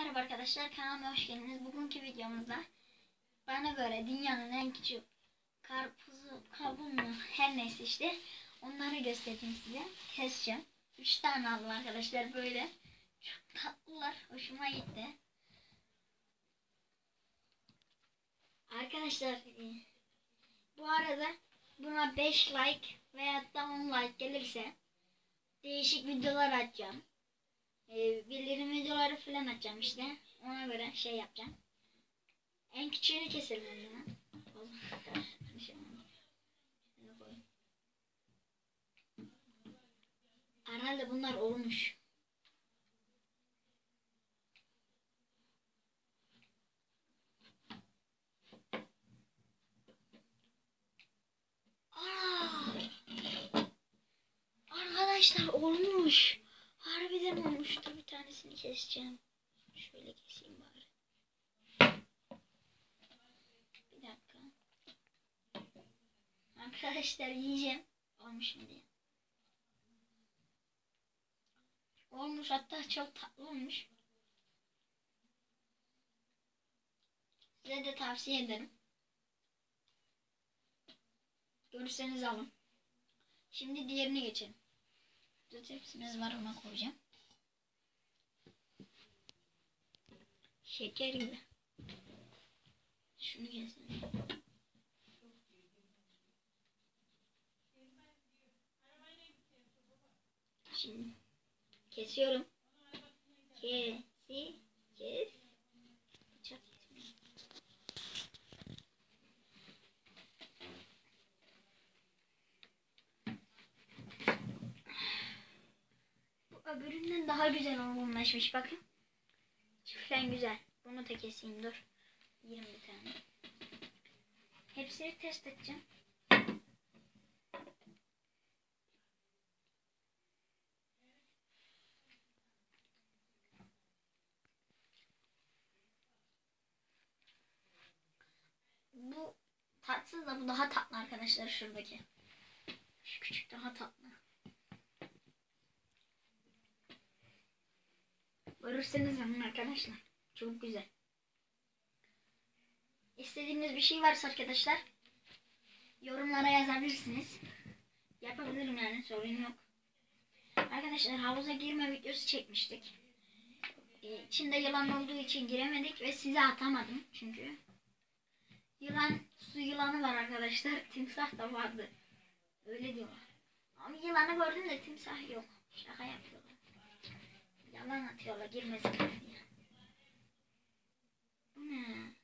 merhaba arkadaşlar kanalıma hoş geldiniz. Bugünkü videomuzda bana göre dünyanın en küçük karpuzu, kabuğunu her neyse işte onları göstereyim size. Keseceğim. 3 tane aldım arkadaşlar böyle. Çok tatlılar. Hoşuma gitti. Arkadaşlar e, bu arada buna 5 like veya da 10 like gelirse değişik videolar açacağım e, bildirim videoları falan açacağım işte. Ona göre şey yapacağım. En küçüğünü keselim koyayım. Herhalde bunlar olmuş. Arkadaşlar olmuş. Harbiden olmuştu. Bir tanesini keseceğim. Şöyle keseyim bari. Bir dakika. Arkadaşlar yiyeceğim. Olmuş mu diye. Olmuş hatta çok tatlı olmuş. Size de tavsiye ederim. Görürseniz alın. Şimdi diğerine geçelim. Burada tepsimiz var ona koyacağım. Şeker gibi. Şunu keselim. Şimdi kesiyorum. Kesi, kes. Bıçak kesmiyor. Bu öbüründen daha güzel olgunlaşmış bakın. Çiftlen güzel. Bunu da keseyim dur. 20 tane. Hepsini test edeceğim. Bu tatsız da bu daha tatlı arkadaşlar şuradaki. Şu küçük daha tatlı. Görürseniz alın arkadaşlar. Çok güzel. İstediğiniz bir şey varsa arkadaşlar yorumlara yazabilirsiniz. Yapabilirim yani sorun yok. Arkadaşlar havuza girme videosu çekmiştik. Ee, içinde yılan olduğu için giremedik ve size atamadım çünkü. Yılan, su yılanı var arkadaşlar. Timsah da vardı. Öyle diyorlar. Ama yılanı gördüm de timsah yok. Şaka yapıyorlar. Yalan atıyorlar girmesin diye. Bu ne?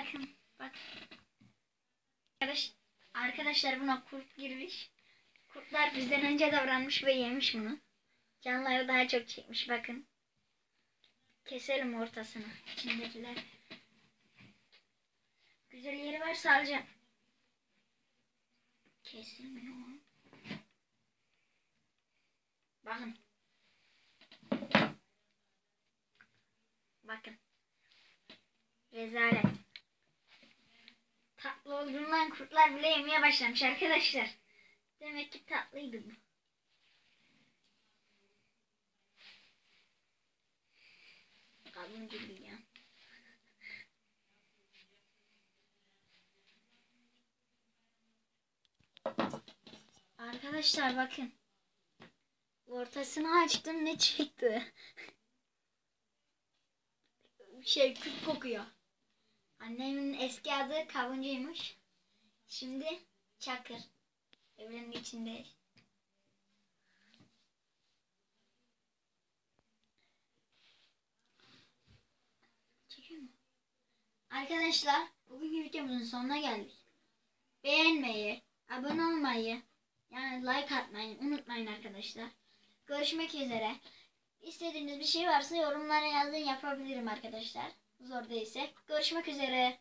Bakın bak. Arkadaş, arkadaşlar buna kurt girmiş. Kurtlar bizden önce davranmış ve yemiş bunu. Canları daha çok çekmiş bakın. Keselim ortasını. İçindekiler. Güzel yeri varsa alacağım. Kesilmiyor. Bakın. Bakın. Rezalet. Olduğundan kurtlar bile yemeye başlamış arkadaşlar. Demek ki tatlıydı bu. Kalın gibi ya. Arkadaşlar bakın. Ortasını açtım ne çıktı? şey küp kokuyor. Annemin eski adı kavuncuymuş. Şimdi çakır. Evrenin içinde. Arkadaşlar bugünkü videomuzun sonuna geldik. Beğenmeyi, abone olmayı, yani like atmayı unutmayın arkadaşlar. Görüşmek üzere. İstediğiniz bir şey varsa yorumlara yazın yapabilirim arkadaşlar. Zor değilse. Görüşmek üzere.